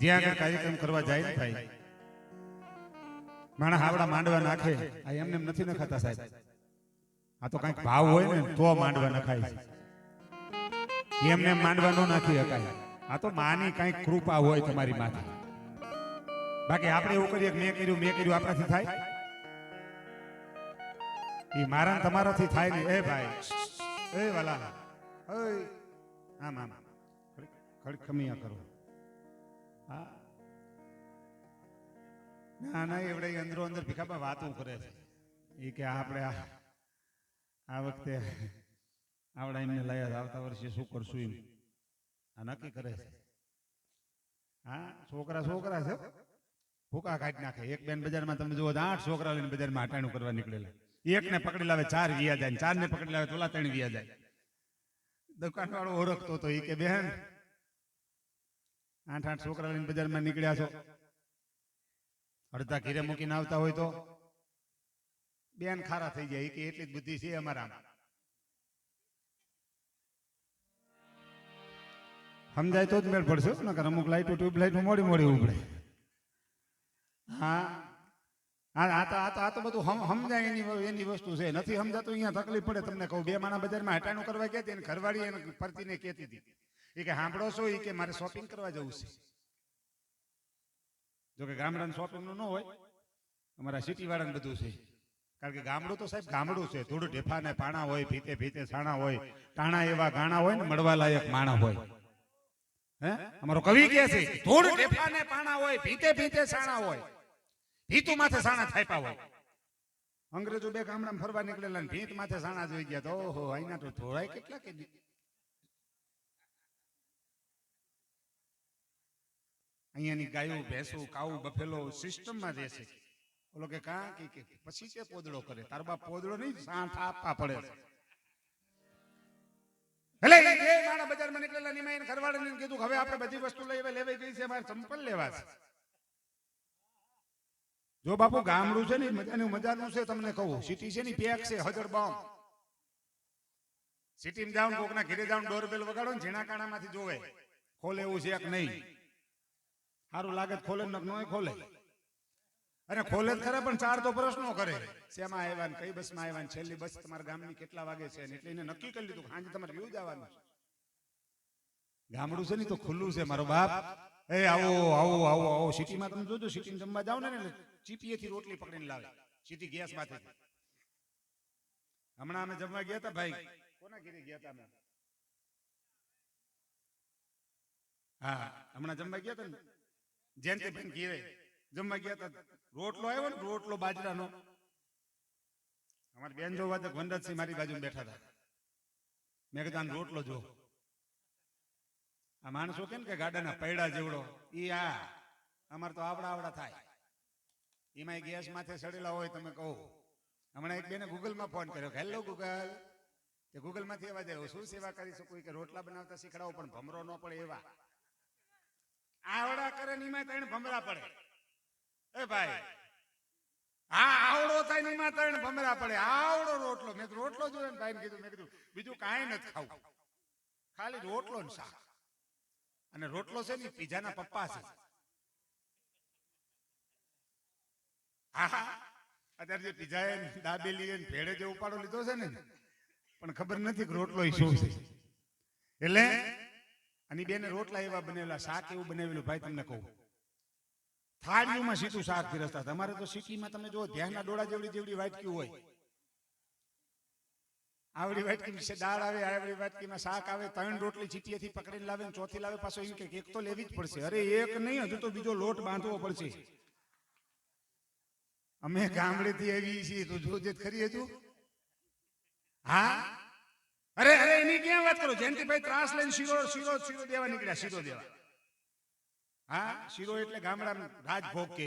જ્યાં આગળ કાર્યક્રમ કરવા જાય ભાઈ માણસ આવડા માંડવા નાખે, આ એમને એમ નથી નખાતા સાહેબ. આ તો કંઈક ભાવ હોય ને, તો માંડવા નખાય. એમને એમ માંડવા ન નાખી શકાય. આ તો માની કંઈક કૃપા હોય તમારી માથે. બાકી આપણે એવું કરીએ મેં કર્યું મેં કર્યું, આપણાથી થાય? એ મારા તમારાથી થાય ને એ ભાઈ, એ વાલા. આમ આમ. ખડી- ખડી કરો. ના ના, એવડે અંદરો અંદર ભીખાબા વાતો કરે છે. એ કે આપણે આ વખતે આવડા એમને લયા આવતા વર્ષે શું કરશું એમ. આ નક્કી કરે છે. હા, છોકરા છોકરા છે ભૂકા કાઢી નાખે. એક બેન બજારમાં તમે જુઓ આઠ છોકરા લઈને બજારમાં આટાણું કરવા નીકળેલા. એક ને પકડી લાવે, ચાર વિયા જાય ચાર ને પકડી લાવે તોલા ત્રણ વિયા જાય. દુકાન વાળો ઓળખતો તો એ કે, બેન આઠ આઠ છોકરા લઈને બજારમાં નીકળ્યા છો. અડધા ઘીરે મૂકીને આવતા હોય તો? બેન ખારા થઈ જાય કે એટલી જ બુદ્ધિ છે અમારામાં. સમજાય તો જ મેળ પડશે નકર અમુક લાઈટો ટ્યુબલાઈટો મોડી મોડી ઉપડે. હા. આ તો આ તો આ તો બધું સમજાય એની એની વસ્તુ છે. નથી સમજાતું, અહીંયા તકલીફ પડે. તમને કહું, બે માણા બજારમાં હટાણું કરવા કહેતી અને ઘરવાળી એને ફરતીને કહેતી હતી. એ કે સાંભળો છો એ કે મારે શોપિંગ કરવા જવું છે. જો કે ગામડાનું શોપિંગનું ન હોય, અમારા સિટી વાળાને બધું છે. કારણ કે ગામડું તો સાહેબ ગામડું છે. થોડું ઢેફા ને પાણા હોય, ભીતે ભીતે સાણા હોય, ટાણા એવા ગાણા હોય ને મળવા લાયક માણા હોય. હે? અમારો કવિ કહે છે થોડું ઢેફા ને પાણા હોય, ભીતે ભીતે સાણા હોય. ભીતું માથે સાણા થાપ્યા હોય. અંગ્રેજો બે ગામડામાં ફરવા નીકળેલા ભીત માથે સાણા જોઈ ગયા તો, ઓહો અહીંના તો થોડાય કેટલા કે અહીંયાની ગાયો, ભેંસો, કાવું, બફેલો સિસ્ટમમાં રહેશે ઓલો કે, કા, કે પછી કે પોદળો કરે. તાર બાપ પોદળો નહીં, સાંઠ આપવા પડે એટલે એ માણા બજારમાં નીકળેલા નિમાઈને એને કીધું હવે આપણે બધી વસ્તુ લઈ લેવાઈ ગઈ છે, મારે ચંપલ લેવા છે. જો બાપુ, ગામડું છે ને મજાનું મજાનું છે, તમને કહું. સિટી છે ને પેક છે, હજર બોમ્બ સિટીમાં જાવ કોકના ઘરે જાવ ડોરબેલ વગાડો ને, ઝીણા કાણામાંથી જોવે. ખોલે એવું છે કે નહીં? સારું લાગે ખોલે નોય ખોલે. અને ખોલે ખરા, પણ ચાર તો પ્રશ્નો કરે. શેમાં આવ્યા ને કઈ બસમાં આવ્યા ને છેલ્લી બસ તમારા ગામની કેટલા વાગે છે એટલે એને નક્કી કરી લીધું સાંજે તમારે વ્યૂ જવાનું છે. ગામડું છે ને તો ખુલ્લું છે, મારો બાપ. એ આવો આવો આવો આવો. સિટીમાં તમે જોજો સિટી જમવા જાવ ને એટલે ચીપીએથી રોટલી પકડીને લાવે. સિટી ગેસમાંથી હમણાં અમે જમવા ગયા હતા ભાઈ. કોના ઘરે ગયા હતા અમે? હા, હમણાં જમવા ગયા હતા ને? જયંતિબેન ઘીરે. જમવા ગયા હતા રોટલો આવ્યો ને, રોટલો બાજરાનો. અમારી બેન જોવા તો વનરાજસિંહ મારી બાજુ બેઠા હતા મેં કીધું રોટલો જો. આ માણસો કેમ કે ગાડાના પૈડા જેવડો. ઈ આ. અમાર તો આવડા આવડા થાય. એમાં ગેસ માથે સડેલા હોય તમે કહો. હમણાં એક બેને ગૂગલમાં ફોન કર્યો હેલો ગૂગલ. તે ગૂગલમાંથી અવાજ આવ્યો, શું સેવા કરી શકું? કે, રોટલા બનાવતા શીખડાવો, પણ ભમરો ન પડે એવા. આવડા કરે ને એમાં ત્રણ ભમરા પડે. એ ભાઈ, હા, આવડો થાય ને એમાં ત્રણ ભમરા પડે. આવડો રોટલો. મેં રોટલો જોયો ને ભાઈ કીધું, મેં કીધું, બીજું કાંઈ નથી ખાવું. ખાલી રોટલો ને શાક. અને રોટલો છે ને પીઝાના પપ્પા છે. હા. અત્યારે જે પીઝા એ દાબેલી એ ભેડે જે ઉપાડો લીધો છે ને, પણ ખબર નથી કે રોટલો શું છે. એટલે અને બેને રોટલા એવા બનેલા શાક એવું બનાવેલું ભાઈ તમને કહું. થાળીઓમાં સીધું શાક પીરસતા તમારે તો સિટીમાં તમે જો ધ્યાનના ડોળા જેવડી જેવડી વાટકી હોય. આવડી વાટકી છે દાળ આવે આવડી વાટકીમાં શાક આવે ત્રણ રોટલી ચીટીએથી પકડીને લાવે ને ચોથી લાવે પાછો એમ કે એક તો લેવી જ પડશે. અરે એક નહીં હજુ તો બીજો લોટ બાંધવો પડશે. અમે ગામડેથી આવી છીએ તો જોજે ખરી હજુ. હા? અરે અરે, એની ક્યાં વાત કરો? જયંતિભાઈ ત્રાસ લઈને શીરો શીરો શીરો દેવા નીકળ્યા, શીરો દેવા. હા, શીરો એટલે ગામડા રાજભોગ કે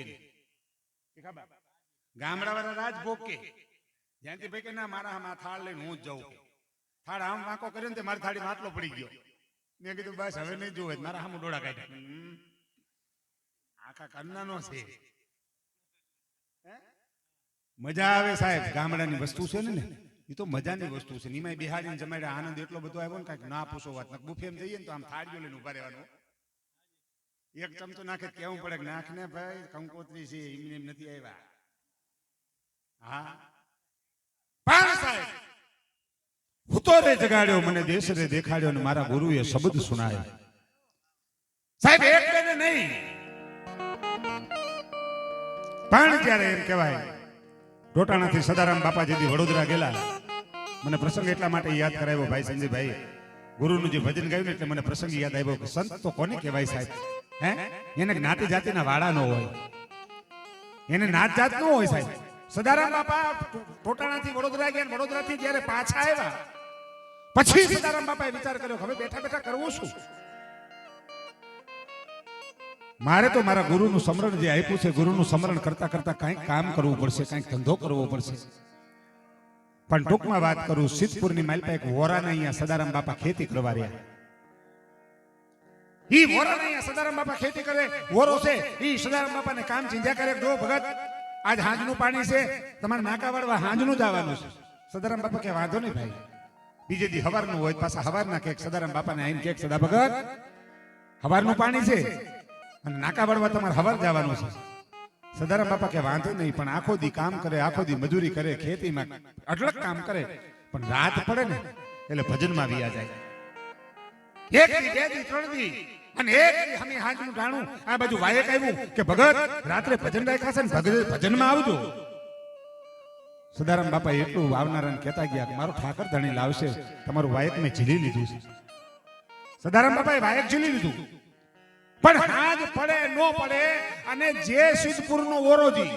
ગામડા વાળા રાજભોગ કે જયંતિભાઈ કે, ના, મારા આમાં થાળ લઈને હું જ જાઉં. થાળ આમ વાંકો કર્યો ને તે મારી થાળી માટલો પડી ગયો. મેં કીધું, બસ, હવે નહીં જોવે મારા આમ ડોળા કાઢ્યા. આખા કન્નાનો છે. મજા આવે સાહેબ, ગામડાની વસ્તુ છે ને. એ તો મજાની વસ્તુ છે. નિમાય બિહારીને જમાડે આનંદ એટલો બધો આવ્યો ને કાંઈક ના પૂછો વાત બુફેમ જઈએ ને તો આમ થાળીઓ લઈને ઊભા રહેવાનું. એક ચમચો નાખે કેવું પડે નાખ ને ભાઈ કંકોત્રી છે એમને એમ નથી આવ્યા. હા. પણ સાહેબ! હું રે જગાડ્યો મને દેશ રે દેખાડ્યો ને મારા ગુરુએ શબ્દ સુનાયો. સાહેબ એક ને નહીં. પણ ત્યારે એમ કહેવાય. રોટાણાથી સદારામ બાપાજીથી વડોદરા ગયેલા. મને પ્રસંગ એટલા માટે યાદ કરાવ્યો ભાઈ સંજયભાઈ ગુરુનું જે ભજન ગાયું એટલે મને પ્રસંગ યાદ આવ્યો કે સંત તો કોને કહેવાય સાહેબ? હે? એને જ્ઞાતિ જાતિના વાળા નો હોય. એને નાત જાત નો હોય સાહેબ. સદારામ બાપા ટોટાણાથી વડોદરા ગયા વડોદરાથી જ્યારે પાછા આવ્યા, પછી સદારામ બાપાએ વિચાર કર્યો હવે બેઠા બેઠા કરવું શું? મારે તો મારા ગુરુનું સમરણ જે આપ્યું છે, ગુરુનું સમરણ કરતા કરતા કાંઈક કામ કરવું પડશે, કાંઈક ધંધો કરવો પડશે. પણ ટૂંકમાં વાત કરું, સિદ્ધપુરની માલપા એક વોરાના અહીંયા સદારામ બાપા ખેતી કરવા રહ્યા. ઈ વોરાના અહીંયા સદારામ બાપા ખેતી કરે, વોરો છે, ઈ સદારામ બાપાને કામ ચિંધ્યા કરે, જો ભગત, આજ હાંજનું પાણી છે, તમારે નાકા વાળવા હાંજનું જ આવવાનું છે. સદારામ બાપા કે વાંધો નહીં ભાઈ. બીજે દી હવારનું હોય પાછા હવારના કેક સદારામ બાપાને આઈને કેક સદા ભગત, હવારનું પાણી છે, અને નાકા વાળવા તમારે હવાર જવાનું છે. સદારામ બાપા કે વાંધો નહીં, પણ આખો દી કામ કરે, આખો દી મજૂરી કરે, ખેતીમાં અઢળક કામ કરે, પણ રાત પડે ને, એટલે ભજનમાં વિયા જાય. એક દી, બે દી, ત્રણ દી, અને એક દી હમી હાજનું જાણું આ બાજુ વાયક આવ્યું કે ભગત, રાત્રે ભજન રાખ્યા છે ને ભગત ભજનમાં આવજો. સદારામ બાપા એટલું વાવનારાને કહેતા ગયા કે મારો ઠાકર ધણી લાવશે, તમારું વાયક મેં ઝીલી લીધું છે. સદારામ બાપાએ વાયક ઝીલી લીધું. પણ હાજ પડે, નો પડે, અને જે સિદ્ધપુરનો ઓરોજી,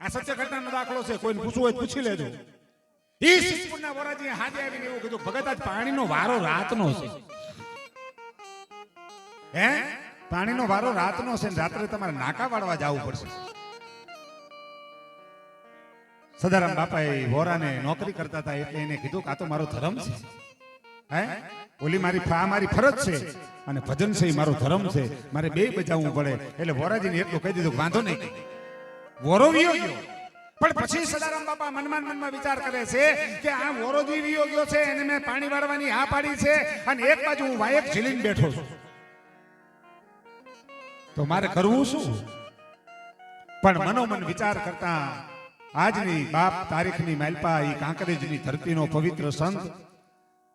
આ સત્ય ઘટનાનો દાખલો છે, કોઈને પૂછવું હોય પૂછી લેજો. ઈ સિદ્ધપુરના ઓરાજી હાજે આવીને એવું કીધું, ભગત, આજ પાણીનો વારો રાતનો છે. હે? પાણીનો વારો રાતનો છે ને રાત્રે તમારે નાકા વાળવા જવું પડશે. સદારામ બાપા એ વોરાને નોકરી કરતા હતા એટલે એને કીધું કે તો મારો ધર્મ છે. હે? ઓલી મારી આ મારી ફરજ છે. અને ભજન છે મારો ધર્મ છે. મારે બે બજાવવું પડે. એટલે વોરાજીને એટલું કહી દીધું વાંધો નહીં. વોરો ગયો. પણ પછી સદારામ બાપા મનમાં મનમાં વિચાર કરે છે કે આ વોરોજી વિયો ગયો છે, એને મેં પાણી વાળવાની હા પાડી છે અને એક બાજુ હું વાયક ઝીલીને બેઠો છું. તો મારે કરવું શું? પણ મનોમન વિચાર કરતા આજની બાપ તારીખની માલપા એ કાંકરેજની ધરતીનો પવિત્ર સંત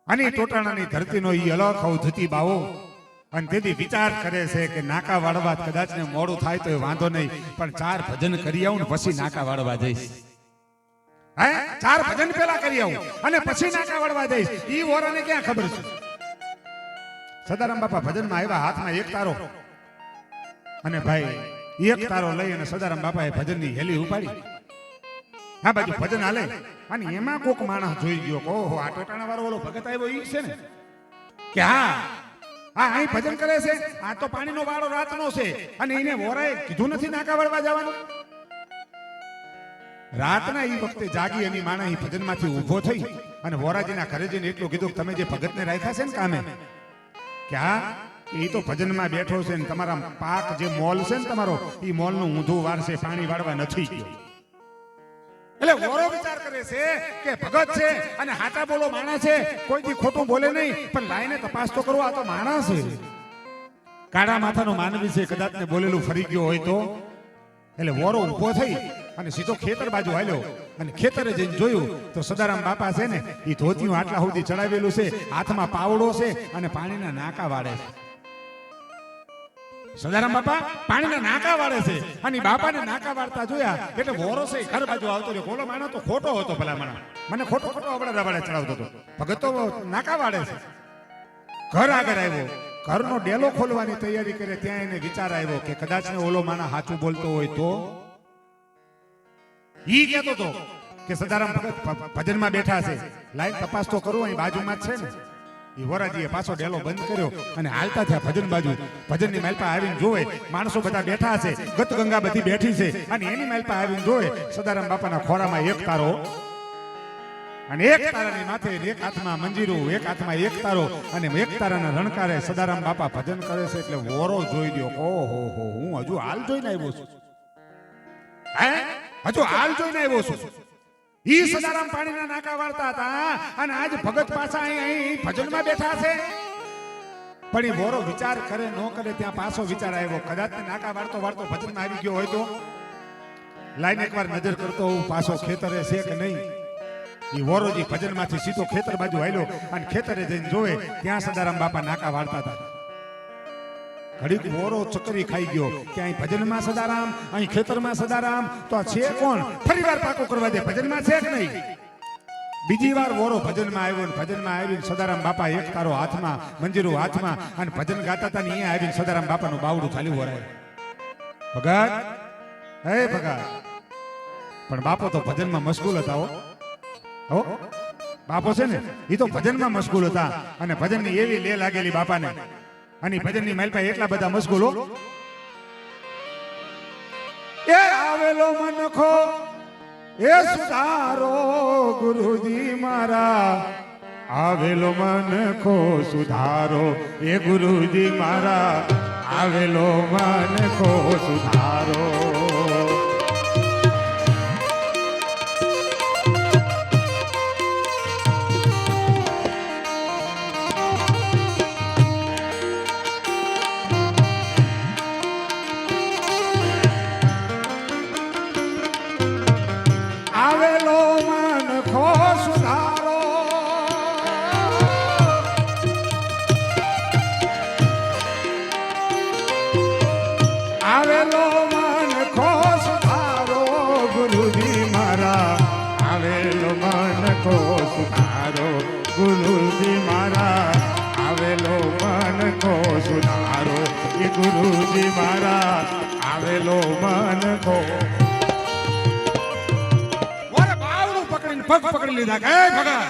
અને ટોટાણાની ધરતીનો એ અલખ અવધતી બાવો અને તેથી વિચાર કરે છે કે નાકા વાળવા કદાચ ને મોડું થાય તો એ વાંધો નહીં, પણ ચાર ભજન કરી આવું ને પછી નાકા વાળવા જઈશ. હે? ચાર ભજન પેલા કરી આવું અને પછી નાકા વાળવા જઈશ. ઈ ઓરાને ક્યાં ખબર છે? સદારામ બાપા ભજનમાં આવ્યા હાથમાં એક તારો. અને ભાઈ, એક તારો લઈ અને સદારામ બાપાએ ભજનની હેલી ઉપાડી. હા બાજુ ભજન હાલે. અને એમાં કોક માણસ જોઈ ગયો ઓહો, આ ટોટાણા વાળો ઓલો ભગત આવ્યો ઈ છે ને? કે હા હા, અહીં ભજન કરે છે. આ તો પાણીનો વાળો રાતનો છે. અને એને વોરાએ કીધું નથી નાકા વળવા જવાનું? રાતના એ વખતે જાગી એની માણા ઈ ભજનમાંથી ઊભો થઈ અને વોરાજીના ઘરે જઈને એટલું કીધું કે તમે જે ભગતને રાખ્યા છે ને કામે, કે એ તો ભજનમાં બેઠો છે ને તમારા પાક જે મોલ છે ને તમારો એ મોલનું ઊંધું વારસે પાણી વાળવા નથી ગયો. એટલે વોરો વિચાર કરે છે કે ભગત છે અને હાચા બોલો માણસ છે કોઈ દી ખોટું બોલે નહીં, પણ લાઈને તપાસ તો કરો, આ તો માણસ છે. કાળા માથાનો માનવી છે, કદાચ ને બોલેલું ફરી ગયો હોય તો. એટલે વોરો ઊભો થઈ અને સીધો ખેતર બાજુ હાલ્યો. અને ખેતરે જઈને જોયું તો સદારામ બાપા છે ને એ ધોતિયું આટલા સુધી ચડાવેલું છે, હાથમાં પાવડો છે અને પાણીના નાકા વાળે છે. સદારામ બાપા પાણીના નાકા વાળે છે. અને બાપાને નાકા વાળતા જોયા. એટલે વોરો છે, ઘર બાજુ આવતો રહ્યો. બોલો માણો તો ખોટો હતો ભલા માણસ મને ખોટો ખોટો અબડા રબાડે ચડાવતો હતો. ભગત તો નાકા વાળે છે. ઘર આગળ આવ્યો. ઘરનો ડેલો ખોલવાની તૈયારી કરે, ત્યાં એને વિચાર આવ્યો કે કદાચ ને ઓલો માણા સાચું બોલતો હોય તો? ઈ કહેતો હતો કે સદારામ ભગત ભજનમાં બેઠા છે. લાઈન તપાસ તો કરું, અહીં બાજુમાં જ છે ને. વોરાજીએ પાછો ડેલો બંધ કર્યો અને હાલતા થયા ભજન બાજુ. ભજનની માલપા આવીને જોવે માણસો બધા બેઠા છે ગત ગંગા બધી બેઠી છે અને એની માલપા આવીને જોવે સદારામ બાપાના ખોરામાં એક તારો અને એક તારાની માથે એક હાથમાં મંજીરું એક હાથમાં એક તારો અને એક તારાના રણકારે સદારામ બાપા ભજન કરે છે એટલે વોરો જોઈ દો ઓહો હો હું હજુ હાલ જોઈને આવ્યો છું. હે? હજુ હાલ જોઈને આવ્યો છું. ઈ સદારામ પાણીના નાકા વાળતા હતા. અને આજ ભગત પાછા અહીં અહીં ભજનમાં બેઠા છે. પણ એ વોરો વિચાર કરે ન કરે ત્યાં પાછો વિચાર આવ્યો. કદાચ નાકા વાળતો વાળતો ભજનમાં આવી ગયો હોય તો. લાઈન એકવાર નજર કરતો હું પાછો ખેતરે છે કે નહીં? એ વોરોજી ભજનમાંથી સીધો ખેતર બાજુ આવ્યો અને ખેતરે જઈને જોવે ત્યાં સદારામ બાપા નાકા વાળતા હતા. ઘડીક મોરો ચકરી ખાઈ ગયો. કે અહીં ભજનમાં સદારામ, અહીં ખેતરમાં સદારામ. તો આ છે કોણ? ફરી પાકો કરવા દે. ભજનમાં છે કે નહીં? બીજી વાર વોરો ભજનમાં આવ્યો ને ભજનમાં આવીને સદારામ બાપા એક તારો હાથમાં, મંજીરો હાથમાં અને ભજન ગાતા હતા ને અહીંયા આવીને સદારામ બાપાનું બાવડું ખાલી વોરાય. ભગત? હે ભગત. પણ બાપો તો ભજનમાં મશગુલ હતા હો. હો? બાપો છે ને એ તો ભજનમાં મશગુલ હતા. અને ભજનની એવી લે લાગેલી બાપાને. અને ભજનની માઇલ પાસે એટલા બધા મશગુલ. એ આવેલો મનખો એ સુધારો ગુરુજી મારા. આવેલો મનખો સુધારો એ ગુરુજી મારા. આવેલો મનખો સુધારો. લીધા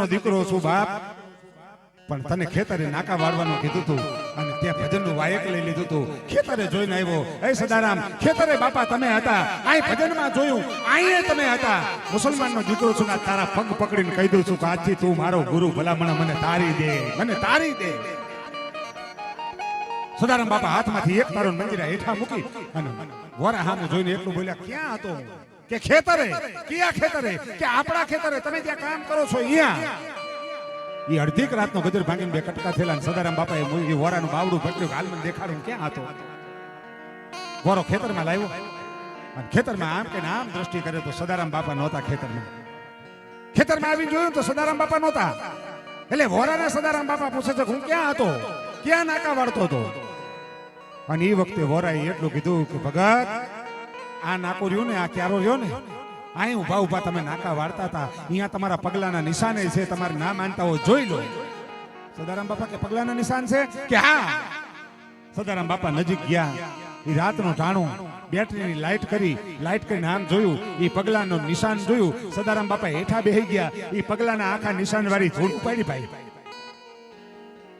"એ દીકરો છું બાપ, પણ તને ખેતરે નાકા વાળવાનું કીધું તું અને ત્યાં ભજનનું વાયક લઈ લીધું તું. ખેતરે જોઈને આવ્યો, એ સદારામ, ખેતરે બાપા તમે હતા અહીં ભજનમાં જોયું, આયે તમે હતા. મુસલમાનનો દીકરો છું તારા પગ પકડીને કહી દઉં છું કે આજથી તું મારો ગુરુ, ભલામણ મને તારી દે, મને તારી દે. સદારામ બાપા હાથમાંથી એક તારો મંદિરા હેઠા મૂકી અને વરા હામે જોઈને એટલું બોલ્યા, ક્યાં હતો? કે ખેતરે? કયા ખેતરે? કે આપણા ખેતરે? તમે ત્યાં કામ કરો છો અહીંયા? એ અડધીક રાતનો ગજર ભાંગીને બે કટકા થયેલા સદારામ બાપાએ એ વોરાનું બાવડું પકડ્યું હાલ મને દેખાડું ક્યાં હતો? વોરો ખેતરમાં લાવ્યો. અને ખેતરમાં આમ કે આમ દ્રષ્ટિ કરે તો સદારામ બાપા નહોતા ખેતરમાં. ખેતરમાં આવીને જોયું તો સદારામ બાપા નહોતા. એટલે વોરાને સદારામ બાપા પૂછે છે હું ક્યાં હતો? ક્યાં નાકા વાળતો હતો? અને એ વખતે વોરાએ એટલું કીધું કે ભગત આ નાકો રહ્યો ને આ ક્યારો રહ્યો ને અહીં ઊભા ઊભા તમે નાકા વાળતા હતા. અહીંયા તમારા પગલાના નિશાને છે. તમારે ના માનતા હોય જોઈ લો. સદારામ બાપા, કે પગલાના નિશાન છે? કે હા. સદારામ બાપા નજીક ગયા. એ રાતનું ટાણું, બેટરીની લાઈટ કરી, લાઈટ કરીને આમ જોયું, એ પગલાનું નિશાન જોયું. સદારામ બાપા હેઠા બેહી ગયા. એ પગલાના આખા નિશાન વાળી ધૂળ ઉપાડી ભાઈ.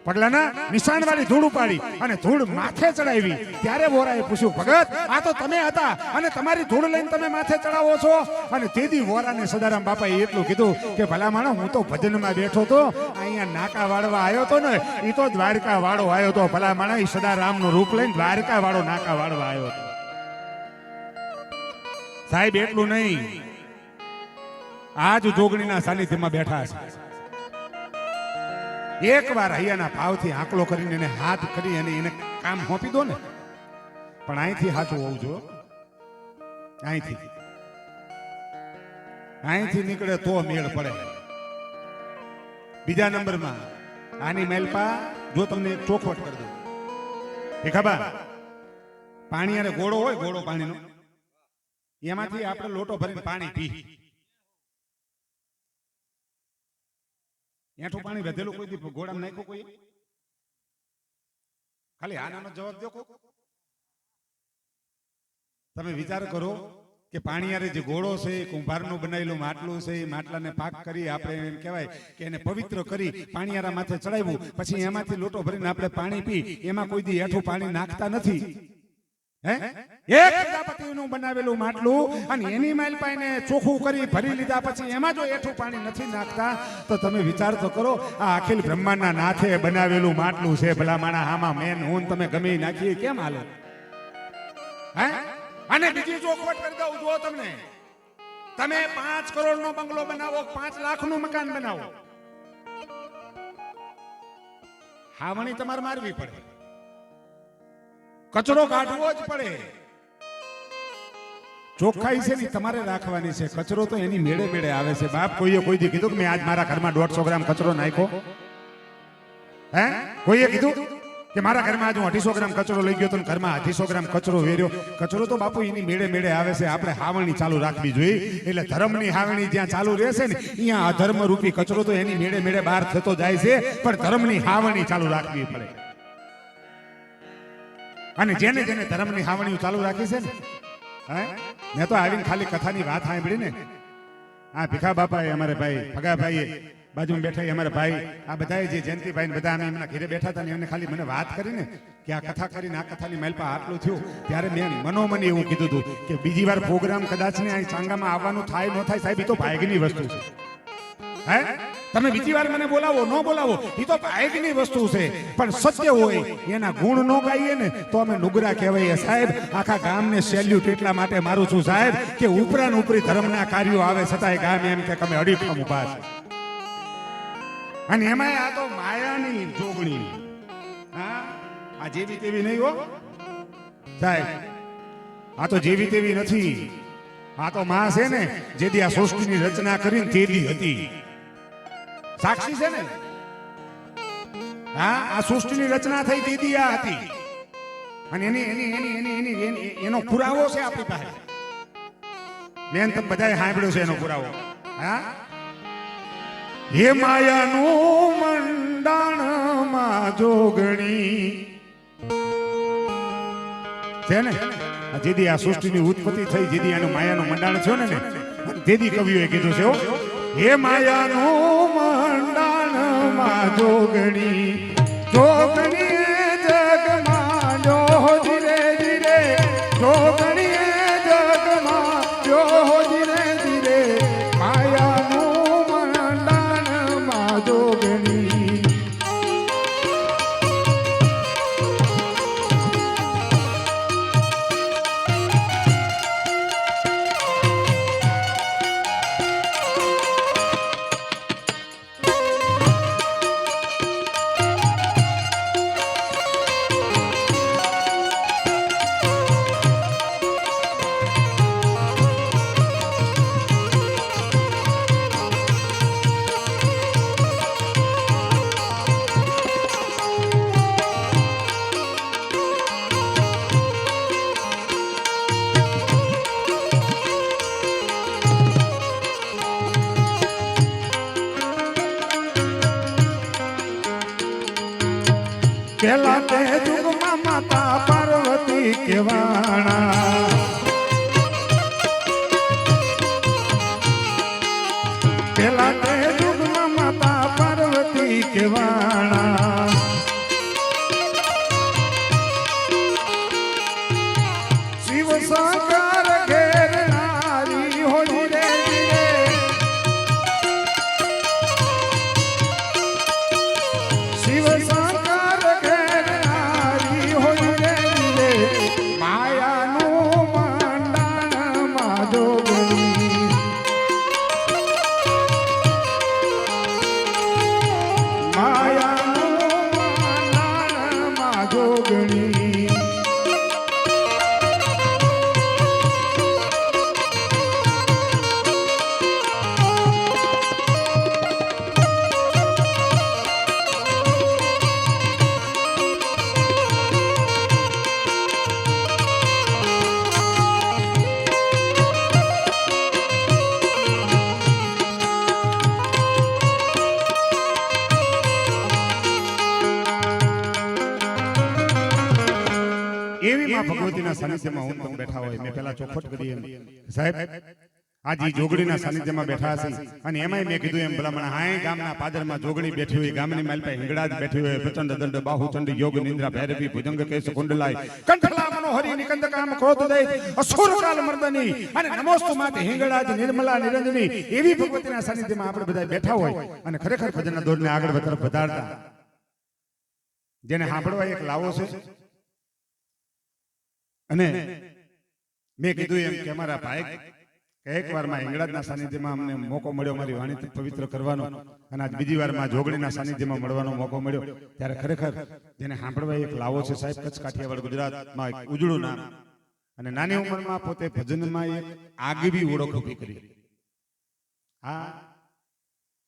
પગલાના નિશાન વાળી ધૂળ ઉપાડી અને ધૂળ માથે ચડાવી. ત્યારે વોરાએ પૂછ્યું, ભગત, આ તો તમે હતા અને તમારી ધૂળ લઈને તમે માથે ચડાવો છો? અને તેથી વોરાને સદારામ બાપાએ એટલું કીધું કે, ભલા માણો, હું તો ભજનમાં બેઠો તો અહીંયા નાકા વાળવા આવ્યો તો ને એ તો દ્વારકા વાળો આવ્યો તો. ભલા માણો એ સદારામનું રૂપ લઈને દ્વારકા વાળો નાકા વાળવા આવ્યો હતો સાહેબ, એટલું નહીં. આજ જોગણીના સાનિધ્યમાં બેઠા છે. એક વાર અહીંયાના ભાવથી આંકલો કરીને એને હાથ કરી અને એને કામ સોંપી દો ને. પણ અહીંથી સાચું હોવું જો અહીંથી. અહીંથી નીકળે તો મેળ પડે. બીજા નંબરમાં, આની મેલપા જો તમને ચોખવટ કરી દઉં. એ ખબર? પાણી અને ગોળો હોય, ગોળો પાણીનો. એમાંથી આપણે લોટો ભરીને પાણી પી. એઠું પાણી વધેલું કોઈ દી ઘોડા નાખ્યું કોઈ ખાલી આનાનો જવાબ દો તમે વિચાર કરો કે પાણીયારે જે ઘોડો છે કુંભારનું બનાવેલું માટલું છે એ માટલાને પાક કરી આપણે એમ કહેવાય કે એને પવિત્ર કરી પાણીયારા માથે ચડાવ્યું. પછી એમાંથી લોટો ભરીને આપણે પાણી પી. એમાં કોઈ દી એઠું પાણી નાખતા નથી. એક પ્રજાપતિનું બનાવેલું માટલું અને એની માઇલ પાઈને ચોખ્ખું કરી ભરી લીધા પછી એમાં જો એઠું પાણી નથી નાખતા, તો તમે વિચાર તો કરો, આ અખિલ બ્રહ્માંડના નાથે બનાવેલું માટલું છે ભલા માણા આમાં મેન હું તમે ગમી નાખીએ, કેમ હાલે? હે? અને બીજી ચોખવટ કરી દઉં જો તમને. તમે પાંચ કરોડ નો બંગલો બનાવો, પાંચ લાખનું મકાન બનાવો. હાવણી તમારે મારવી પડે. કચરો કાઢવો જ પડે. ચોખ્ખાઈ છે ને તમારે રાખવાની છે. કચરો તો એની મેળે મેળે આવે છે. બાપ, કોઈએ કોઈ દી કીધું કે મેં આજ મારા ઘરમાં દોઢસો ગ્રામ કચરો નાખ્યો? હે? કોઈએ કીધું કે મારા ઘરમાં આજે હું અઢીસો ગ્રામ કચરો લઈ ગયો તો ઘરમાં અઢીસો ગ્રામ કચરો વેર્યો? કચરો તો બાપુ એની મેળે મેળે આવે છે. આપણે હાવણી ચાલુ રાખવી જોઈએ. એટલે ધર્મની હાવણી જ્યાં ચાલુ રહેશે ને અહીંયા અધર્મ રૂપી કચરો તો એની મેળે મેળે બહાર થતો જાય છે. પણ ધર્મની હાવણી ચાલુ રાખવી પડે. અને જેને જેને ધર્મની હાવણીઓ ચાલુ રાખી છે ને હે? મેં તો આવીને ખાલી કથાની વાત સાંભળી ને. આ ભીખા બાપાએ અમારે ભાઈ ભગાભાઈએ બાજુમાં બેઠા અમારા ભાઈ આ બધાએ જે જયંતિભાઈ ને બધા અમે એમના ઘરે બેઠા હતા ને એમને ખાલી મને વાત કરીને કે આ કથા કરીને આ કથાની મહેલ પર આટલું થયું ત્યારે મેં મનોમની એવું કીધું હતું કે બીજી વાર પ્રોગ્રામ કદાચ ને અહીં ચાંગામાં આવવાનું થાય ન થાય સાહેબ એ તો ભાગ્યની વસ્તુ છે. હે? તમે બીજી વાર મને બોલાવો ન બોલાવો. એ તો ભાગ્યની વસ્તુ છે. પણ સત્ય હોય એના ગુણ ન ગાઈએ ને તો અમે નુગરા કહેવાય સાહેબ આખા ગામને સેલ્યુટ એટલા માટે મારું છું. સાહેબ કે ઉપરાન ઉપરી ધર્મના કાર્યો આવે છતાંય ગામ એમ કે તમે અડીખમ ઊભા છે. અને એમાં આ તો માયાની જોગણી. હા? આ જેવી તેવી નહીં હો. સાહેબ આ તો જેવી તેવી નથી. આ તો માં છે ને જેથી આ સૃષ્ટિની રચના કરીને તેદી હતી. સાક્ષી છે ને? હા, આ સૃષ્ટિની રચના થઈ તેદી આ હતી. અને એની એની એની એની એની એની પુરાવો છે આપણી પાસે. બેન, તમે બધાએ સાંભળ્યો છે એનો પુરાવો. હા? હે માયાનું મંડાણમાં જોગણી. છે ને? જેદી આ સૃષ્ટિની ઉત્પત્તિ થઈ, જેદી આનું માયાનું મંડાણ છે ને જેદી કવિઓએ કીધું છે હો. માયાનું મંડાણમાં જોગણી જોગણી પેલા તે યુગમાં માતા પાર્વતી કેવાણા બેઠા હોય મેં પેલા ચોખવટ કરી એમ. સાહેબ આજ જોગડીના સાનિધ્યમાં બેઠા હશે. અને એમાંય મેં કીધું એમ ભલામણ હાય ગામના પાદરમાં જોગણી બેઠી હોય ગામની માલ પાસે જ બેઠી હોય પ્રચંડ દંડ બાહુ ચંડ યોગ નિંદ્રા ભૈરવી ભુજંગ કેશ કુંડલાય. કંઠલા મનોહરી નિકંદ કામ ક્રોધ દય. અસુર કાલ મર્દની. અને નમોસ્તુ માતે હિંગળાજ નિર્મલા નિરંજની. એવી ભગવતીના સાનિધ્યમાં આપણે બધા બેઠા હોય અને ખરેખર ભજનના દોરને આગળ તરફ વધારતા. જેને સાંભળવા એક લાવો છે. અને મેં કીધું એમ કે અમારા ભાઈ એક વારમાં હિંગળાજના સાનિધ્યમાં અમને મોકો મળ્યો મારી વાણીથી પવિત્ર કરવાનો. અને આજ બીજી વારમાં જોગણીના સાનિધ્યમાં મળવાનો મોકો મળ્યો. ત્યારે ખરેખર જેને સાંભળવા એક લાવો છે સાહેબ કચ્છ કાઠિયાવાડ ગુજરાતમાં એક ઉજળું નામ. અને નાની ઉંમરમાં પોતે ભજનમાં એક આગવી ઓળખ ઊભી કરી. હા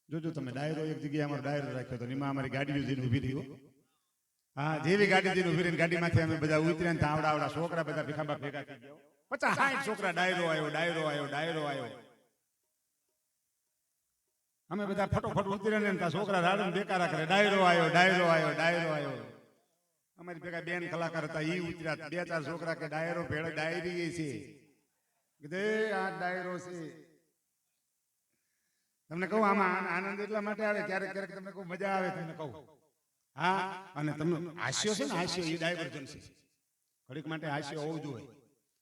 જોજો તમે ડાયરો એક જગ્યાએ અમારો ડાયરો રાખ્યો હતો એમાં અમારી ગાડીઓ જઈને ઊભી રહી હા. જેવી ગાડી જઈને ઊભી રહીને ગાડીમાંથી અમે બધા ઉતર્યા ને આવડા આવડા છોકરા બધા ભીખાબા ભેગા થઈ ગયા પચાસ સાઠ છોકરા ડાયરો આવ્યો ડાયરો આવ્યો ડાયરો આવ્યો. અમે બધા ફટોફટ ઉતરે ને છોકરા રાડન બેકારા કરે ડાયરો આવ્યો ડાયરો આવ્યો ડાયરો આવ્યો. અમારી ભેગા બેન કલાકાર હતા એ ઉતર્યા. બે ચાર છોકરા કે ડાયરો ભેળ ડાયરી છે. કીધું, આ ડાયરો છે. તમને કહું આમાં આનંદ એટલા માટે આવે ક્યારેક ક્યારેક તમને કહું મજા આવે તમને કહું. હા અને તમે હાસ્યો છે ને હાસ્યો એ ડાયવર્જન છે. ઘડીક માટે હાસ્ય હોવું જોઈએ.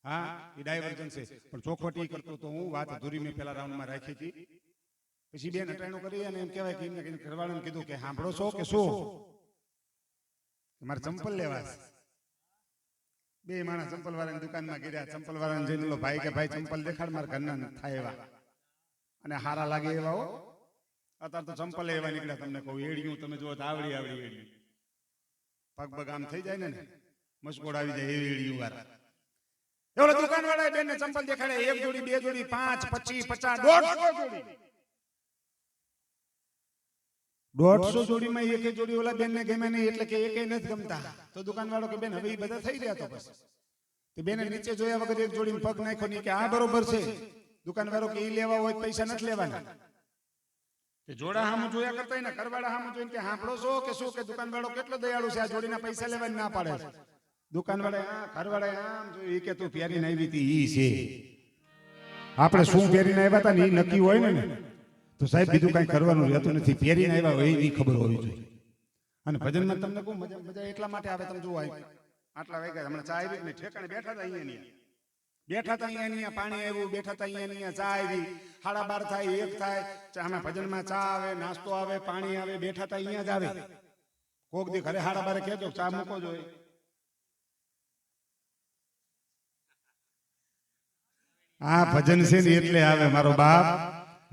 હા, એ ડાયવર્જન છે. પણ ચોખવટી કરતો તો હું વાત અધૂરી મેં પેલા રાઉન્ડમાં રાખી હતી. પછી બેન અટાણું કરી અને એમ કહેવાય કે એમને ઘરવાળાને કીધું કે સાંભળો છો કે શું? મારે ચંપલ લેવા બે માણસ ચંપલ વાળાની દુકાનમાં ગયા ચંપલ વાળાને જઈને લો ભાઈ કે ભાઈ ચંપલ દેખાડ, મારા ઘરના થાય એવા. અને હારા લાગે એવા હો. અત્યારે તો ચંપલ એવા નીકળ્યા, તમને કહું, એડિયું, તમે જુઓ આવડી આવડી એડિયું. પગ પગ આમ થઈ જાય ને. મસકોડ આવી જાય એવી એડિયું વાળા. એવડો દુકાન વાળા બેન ને ચંપલ દેખાડે, એક જોડી, બે જોડી, પાંચ, પચીસ, પચાસ, દોઢસો જોડી. દોઢસો જોડીમાં એક જોડી ઓલા બેન ને ગમે નહીં, એટલે કે એક નથી ગમતા. તો દુકાન વાળો કે, બેન, હવે એ બધા થઈ રહ્યા તો બસ. તે બેને નીચે જોયા વગર એક જોડી પગ નાખ્યો નહીં કે, આ બરોબર છે. દુકાન વાળો કે એ લેવા હોય પૈસા નથી લેવાના. તે જોડા હામું જોયા કરતા ને કરવાડા હામું જોઈને કે, હાંભળો છો કે શું? કે દુકાન વાળો કેટલો દયાળુ છે આ જોડીના પૈસા લેવા ના પાડે છે. દુકાન વાળા આ ઘરવાળા આમ જોયું કે તું પહેરીને આવી હતી ઈ છે. આપણે શું પહેરીને આવ્યા હતા ને ઈ નક્કી હોય ને? તો સાહેબ બીજું કઈ કરવાનું રહેતું નથી. પહેરીને આવ્યા હોય એની ખબર હોવી જોઈએ. અને ભજનમાં તમને કહું મજા મજા એટલા માટે આવે તમે જોવા આટલા વાગ્યા હમણાં ચા આવી ઠેકાણે બેઠા હતા અહીંયા. બેઠા હતા અહીંયા અહીંયા પાણી આવ્યું બેઠા હતા અહીંયા અહીંયા ચા આવી. સાડા બાર થાય એક થાય. ચા- ભજન ભજનમાં ચા આવે નાસ્તો આવે પાણી આવે બેઠા હતા અહીંયા જ આવે. કોક દી ઘરે સાડા બારે કહેજો ચા મૂકો જોઈએ આ ભજન છે ને એટલે આવે મારો બાપ.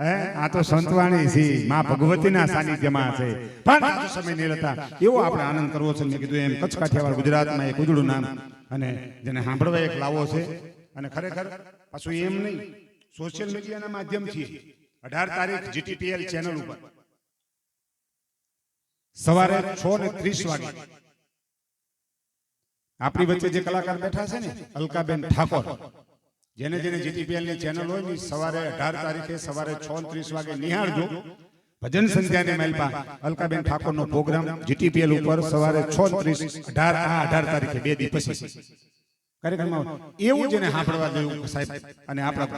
હે? આ તો સંતવાણી છે. માં ભગવતીના સાનિધ્યમાં છે. પણ સમય નિરતા. એવો આપણે આનંદ કરવો છે મેં કીધું એમ કચ્છ કાઠિયાવાડ ગુજરાતમાં એક ઉજળું નામ અને જેને સાંભળવા એક લાવો છે. અને ખરેખર પાછું એમ નહીં. સોશિયલ મીડિયાના માધ્યમથી અઢાર તારીખ જીટીપીએલ ચેનલ ઉપર સવારે છ ને ત્રીસ વાગે આપણી વચ્ચે જે કલાકાર બેઠા છે ને અલકાબેન ઠાકોર જેને જેને જીટીપીએલની ચેનલ હોય ને સવારે અઢાર તારીખે સવારે છ ત્રીસ વાગે નિહાળજો. ભજન સંધ્યાની માલપા અલકાબેન ઠાકોર નો પ્રોગ્રામ જીટીપીએલ ઉપર સવારે છ ત્રીસ, અઢાર, આ અઢાર તારીખે, બે દિવસ કાર્યક્રમમાં એવું જેને સાંભળવા દેવું સાહેબ, અને આપણા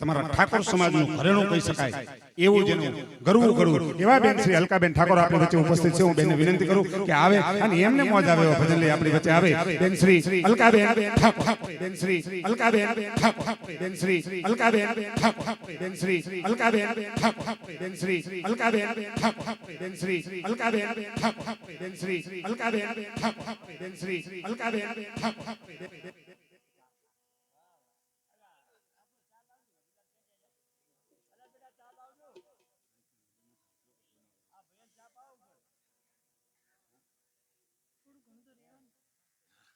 તમારા ઠાકોર સમાજનું ઘરેણું કહી શકાય એવું જેનું ગરવું કરવું એવા બેન શ્રી અલકાબેન ઠાકોર આપણી વચ્ચે ઉપસ્થિત છે હું બેનને વિનંતી કરું કે આવે અને એમને મોજ આવે એવા ભજન લઈ આપણી વચ્ચે આવે બેન શ્રી અલકાબેન ઠાકોર બેન શ્રી અલકાબેન ઠાકોર બેન શ્રી અલકાબેન ઠાકોર બેન શ્રી અલકાબેન ઠાકોર બેન શ્રી અલકાબેન ઠાકોર બેન શ્રી અલકાબેન ઠાકોર બેન શ્રી અલકાબેન ઠાકોર બેન શ્રી અલકાબેન ઠાકોર